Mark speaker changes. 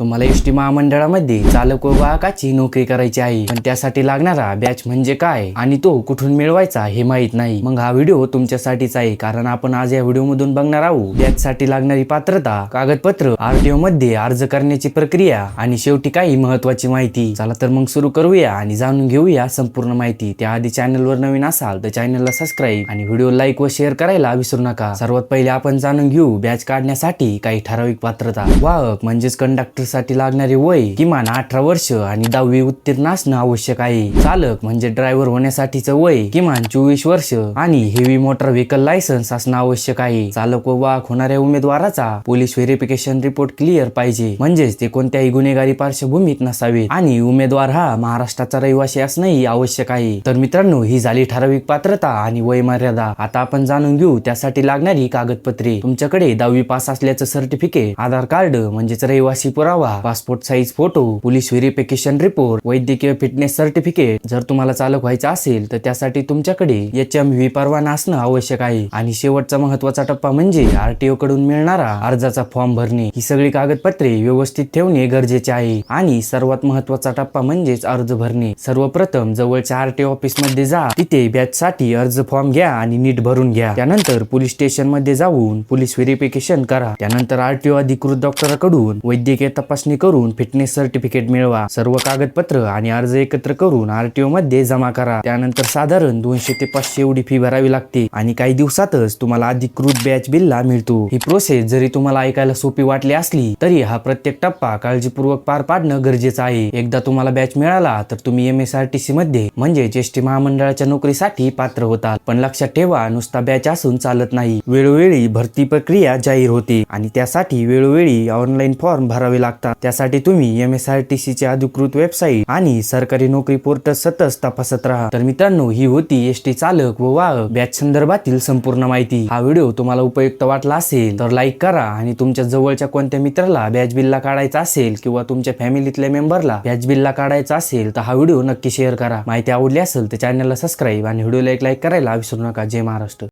Speaker 1: तुम्हाला S T महामंडळामध्ये चालक व वाहकाची नोकरी करायची आहे. पण त्यासाठी लागणारा बॅच म्हणजे काय? आणि तो कुठून मिळवायचा हे माहीत नाही. मग हा व्हिडिओ तुमच्यासाठीच आहे कारण आपण आज या व्हिडिओ मधून बघणार आहोत. बॅच साठी लागणारी पात्रता कागदपत्र आरटीओ मध्ये अर्ज करण्याची प्रक्रिया आणि शेवटी काही महत्वाची माहिती. चला तर मग सुरू करूया आणि जाणून घेऊया संपूर्ण माहिती. त्याआधी चॅनलवर नवीन असाल तर चॅनलला सबस्क्राईब आणि व्हिडिओ लाईक व शेअर करायला विसरू नका. सर्वात पहिले आपण जाणून घेऊ बॅच काढण्यासाठी काही ठराविक पात्रता. वाहक म्हणजेच कंडक्टर साठी लागणारे वय किमान अठरा वर्ष आणि दहावी उत्तीर्ण असणं आवश्यक आहे. चालक म्हणजे ड्रायव्हर होण्यासाठीचं वय किमान चोवीस वर्ष आणि हेवी मोटर व्हेकल लायसन्स असणं आवश्यक आहे. चालक व वाहक होणाऱ्या उमेदवाराचा पोलीस व्हेरिफिकेशन रिपोर्ट क्लिअर पाहिजे. म्हणजेच ते कोणत्याही गुन्हेगारी पार्श्वभूमीत नसावे आणि उमेदवार हा महाराष्ट्राचा रहिवासी असणंही आवश्यक आहे. तर मित्रांनो ही झाली ठराविक पात्रता आणि वय मर्यादा आता आपण जाणून घेऊ त्यासाठी लागणारी कागदपत्रे. तुमच्याकडे दहावी पास असल्याचं सर्टिफिकेट आधार कार्ड म्हणजेच रहिवासी पुरावा passport size photo police verification report वैद्यकीय फिटनेस सर्टिफिकेट जर तुम्हाला चालक व्हायचं असेल तर त्यासाठी तुमच्याकडे एच एम व्ही परवाना असणं आवश्यक आहे. आणि शेवटचा महत्त्वाचा टप्पा म्हणजे आरटीओ कडून मिळणारा अर्जाचा फॉर्म भरणे. ही सगळी कागदपत्रे व्यवस्थित ठेवणे गरजेचे आहे. आणि सर्वात महत्त्वाचा टप्पा म्हणजेच अर्ज भरणे. सर्वप्रथम जवळच्या आरटीओ ऑफिसमध्ये जा. तिथे बॅच साठी अर्ज फॉर्म घ्या आणि नीट भरून घ्या. त्यानंतर पोलीस स्टेशनमध्ये जाऊन पोलीस व्हेरिफिकेशन करा. त्यानंतर आरटीओ अधिकृत डॉक्टरकडून वैद्यकीय तपासणी करून फिटनेस सर्टिफिकेट मिळवा. सर्व कागदपत्र आणि अर्ज एकत्र करून आरटीओ मध्ये जमा करा. त्यानंतर साधारण दोनशे ते पाचशे एवढी फी भरावी लागते आणि काही दिवसातच तुम्हाला अधिकृत बॅच बिलला मिळतो. ही प्रोसेस जरी तुम्हाला ऐकायला सोपी वाटली असली तरी हा प्रत्येक टप्पा काळजीपूर्वक पार पाडणं गरजेचं आहे. एकदा तुम्हाला बॅच मिळाला तर तुम्ही M S R T C मध्ये म्हणजे एस टी महामंडळाच्या नोकरीसाठी पात्र होतात. पण लक्षात ठेवा नुसता बॅच असून चालत नाही. वेळोवेळी भरती प्रक्रिया जाहीर होते आणि त्यासाठी वेळोवेळी ऑनलाईन फॉर्म भरावे लागतात. त्यासाठी तुम्ही M S R T C ची अधिकृत वेबसाईट आणि सरकारी नोकरी पोर्टल सतत तपासत राहा. तर मित्रांनो ही होती एस टी चालक व वाहक बॅच संदर्भातील संपूर्ण माहिती. हा व्हिडिओ तुम्हाला उपयुक्त वाटला असेल तर लाईक करा आणि तुमच्या जवळच्या कोणत्या मित्राला बॅच बिलला काढायचा असेल किंवा तुमच्या फॅमिलीतल्या मेंबरला बॅच बिलला काढायचा असेल तर हा व्हिडिओ नक्की शेअर करा. माहिती आवडली असेल तर चॅनलला सबस्क्राईब आणि व्हिडिओला एक लाईक करायला विसरू नका. जय महाराष्ट्र.